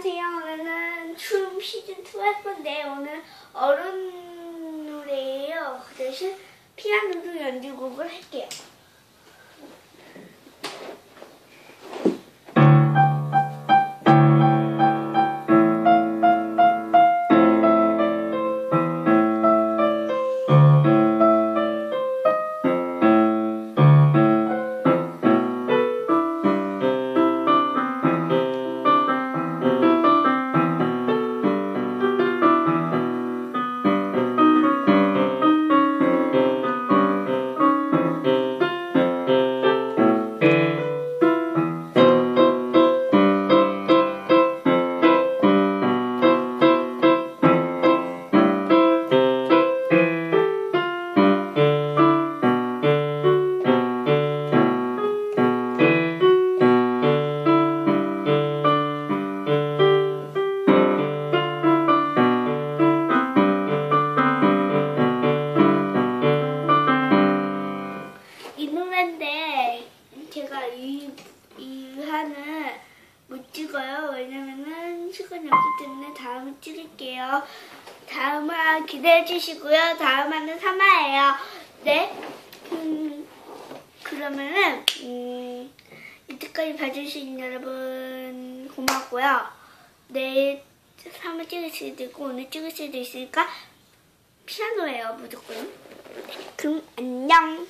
안녕하세요. 오늘은 춤 시즌 2 할 건데 오늘 어른 노래예요. 그 대신 피아노도 연주곡을 할게요. 제가 이, 이 화는 못 찍어요. 왜냐면은 시간이 없기 때문에 다음에 찍을게요. 다음 화 기대해 주시고요. 다음 화는 3화예요. 네. 음, 그러면은 음, 이때까지 봐주신 여러분 고맙고요. 내일 3화 찍을 수도 있고 오늘 찍을 수도 있으니까 피아노예요 무조건. 그럼 안녕.